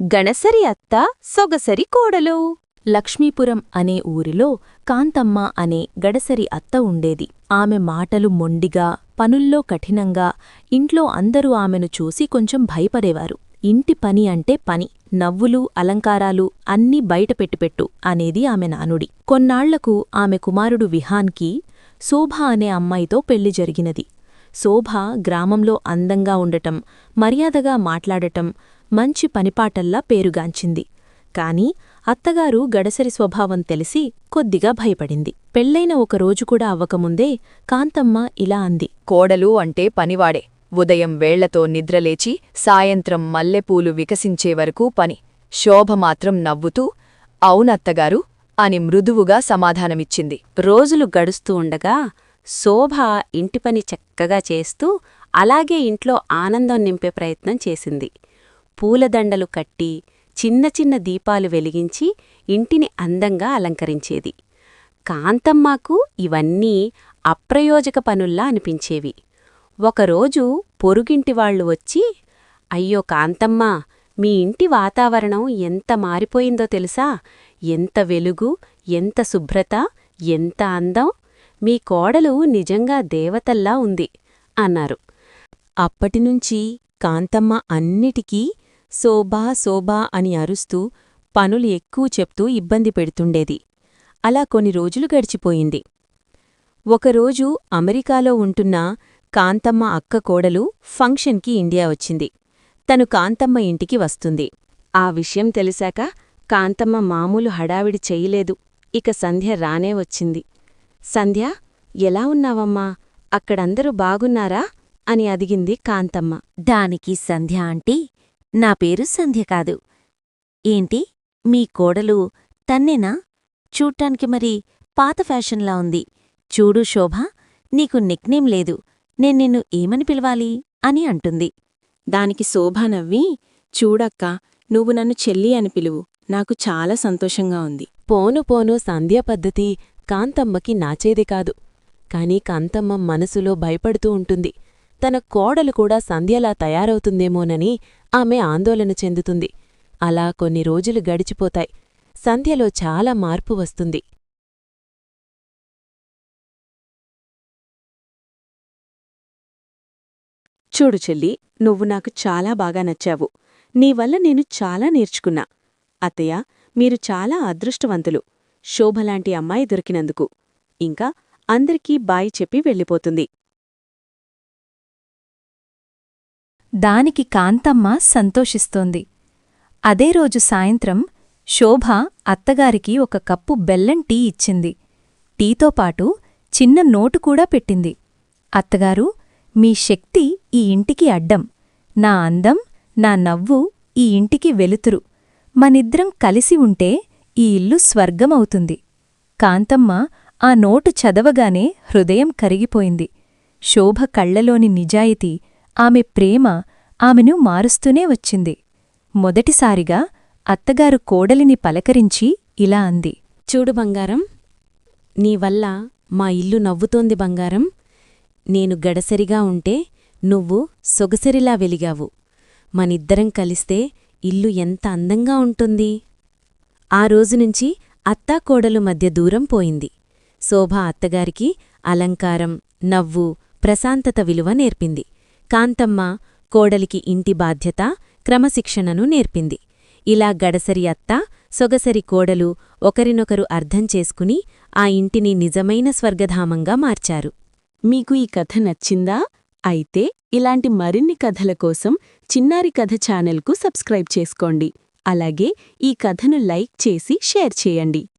గణసరి అత్త సొగసరి కోడలు. లక్ష్మీపురం అనే ఊరిలో కాంతమ్మ అనే గడసరి అత్త ఉండేది. ఆమె మాటలు మొండిగా పనుల్లో కఠినంగా ఇంట్లో అందరూ ఆమెను చూసి కొంచెం భయపడేవారు. ఇంటి పని అంటే పని నవ్వులు అలంకారాలు అన్నీ బయటపెట్టుపెట్టు అనేది ఆమె నానుడి. కొన్నాళ్ళకు ఆమె కుమారుడు విహాన్కి శోభ అనే అమ్మాయితో పెళ్ళి జరిగినది. శోభ గ్రామంలో అందంగా ఉండటం మర్యాదగా మాట్లాడటం మంచి పనిపాటల్లా పేరుగాంచింది. కాని అత్తగారు గడసరి స్వభావం తెలిసి కొద్దిగా భయపడింది. పెళ్ళైన ఒక రోజు కూడా అవ్వకముందే కాంతమ్మ ఇలా అంది. కోడలు అంటే పనివాడే. ఉదయం వేళ్ళతో నిద్రలేచి సాయంత్రం మల్లెపూలు వికసించే వరకు పని. శోభ మాత్రం నవ్వుతూ అవునత్తగారు అని మృదువుగా సమాధానమిచ్చింది. రోజులు గడుస్తూ ఉండగా శోభ ఇంటి పని చక్కగా చేస్తూ అలాగే ఇంట్లో ఆనందం నింపే ప్రయత్నం చేసింది. పూలదండలు కట్టి చిన్న చిన్న దీపాలు వెలిగించి ఇంటిని అందంగా అలంకరించేది. కాంతమ్మకు ఇవన్నీ అప్రయోజక పనుల్లా అనిపించేవి. ఒకరోజు పొరుగింటివాళ్ళు వచ్చి అయ్యో కాంతమ్మ మీ ఇంటి వాతావరణం ఎంత మారిపోయిందో తెలుసా? ఎంత వెలుగు ఎంత శుభ్రత ఎంత అందం? మీ కోడలు నిజంగా దేవతల్లా ఉంది అన్నారు. అప్పటినుంచి కాంతమ్మ అన్నిటికీ శోభా శోభా అని అరుస్తూ పనులు ఎక్కువ చెప్తూ ఇబ్బంది పెడుతుండేది. అలా కొన్ని రోజులు గడిచిపోయింది. ఒకరోజు అమెరికాలో ఉంటున్న కాంతమ్మ అక్క కోడలు ఫంక్షన్కి ఇండియా వచ్చింది. తను కాంతమ్మ ఇంటికి వస్తుంది. ఆ విషయం తెలిసాక కాంతమ్మ మామూలు హడావిడి చెయ్యలేదు ఇక సంధ్య రానే వచ్చింది. సంధ్య ఎలా ఉన్నావమ్మా? అక్కడందరూ బాగున్నారా? అని అదిగింది కాంతమ్మ. దానికి సంధ్య ఆంటీ నా పేరు సంధ్య కాదు. ఏంటి? మీ కోడలు తన్నేనా? చూడ్టానికి మరి పాత ఫ్యాషన్లా ఉంది. చూడు శోభ నీకు నిక్నేం లేదు. నేను నిన్ను ఏమని పిలవాలి? అని అంటుంది. దానికి శోభ నవ్వి చూడక్క నువ్వు నన్ను చెల్లి అని పిలువు. నాకు చాలా సంతోషంగా ఉంది. పోను పోను సంధ్య పద్ధతి కాంతమ్మకి నాచేది కాదు. కాని కాంతమ్మ మనసులో భయపడుతూ ఉంటుంది. తన కోడలు కూడా సంధ్యలా తయారవుతుందేమోనని ఆమె ఆందోళన చెందుతుంది. అలా కొన్ని రోజులు గడిచిపోతాయి. సంధ్యలో చాలా మార్పు వస్తుంది. చూడు చెల్లి నువ్వు నాకు చాలా బాగా నచ్చావు. నీవల్ల నేను చాలా నేర్చుకున్నా. అత్తయ్య మీరు చాలా అదృష్టవంతులు. శోభలాంటి అమ్మాయి దొరికినందుకు. ఇంకా అందరికీ బాయి చెప్పి వెళ్ళిపోతుంది. దానికి కాంతమ్మ సంతోషిస్తోంది. అదే రోజు సాయంత్రం శోభ అత్తగారికి ఒక కప్పు బెల్లం టీ ఇచ్చింది. టీతో పాటు చిన్న నోటు కూడా పెట్టింది. అత్తగారు మీ శక్తి ఈ ఇంటికి అడ్డం. నా అందం నా నవ్వు ఈ ఇంటికి వెలుతురు. మనిద్దరం కలిసి ఉంటే ఈ ఇల్లు స్వర్గమవుతుంది. కాంతమ్మ ఆ నోటు చదవగానే హృదయం కరిగిపోయింది. శోభ కళ్ళలోని నిజాయితీ ఆమె ప్రేమ ఆమెను మారుస్తూనే వచ్చింది. మొదటిసారిగా అత్తగారు కోడలిని పలకరించి ఇలా అంది. చూడు బంగారం నీవల్ల మా ఇల్లు నవ్వుతోంది బంగారం. నేను గడసరిగా ఉంటే నువ్వు సొగసరిలా వెలిగావు. మనిద్దరం కలిస్తే ఇల్లు ఎంత అందంగా ఉంటుంది. ఆ రోజునుంచి అత్తాకోడలు మధ్య దూరం పోయింది. శోభ అత్తగారికి అలంకారం నవ్వు ప్రశాంతత విలువ నేర్పింది. కాంతమ్మ కోడలికి ఇంటి బాధ్యత క్రమశిక్షణను నేర్పింది. ఇలా గడసరి అత్త సొగసరి కోడలు ఒకరినొకరు అర్థం చేసుకుని ఆ ఇంటిని నిజమైన స్వర్గధామంగా మార్చారు. మీకు ఈ కథ నచ్చిందా? అయితే ఇలాంటి మరిన్ని కథల కోసం చిన్నారి కథ ఛానల్కు సబ్స్క్రైబ్ చేసుకోండి. అలాగే ఈ కథను లైక్ చేసి షేర్ చేయండి.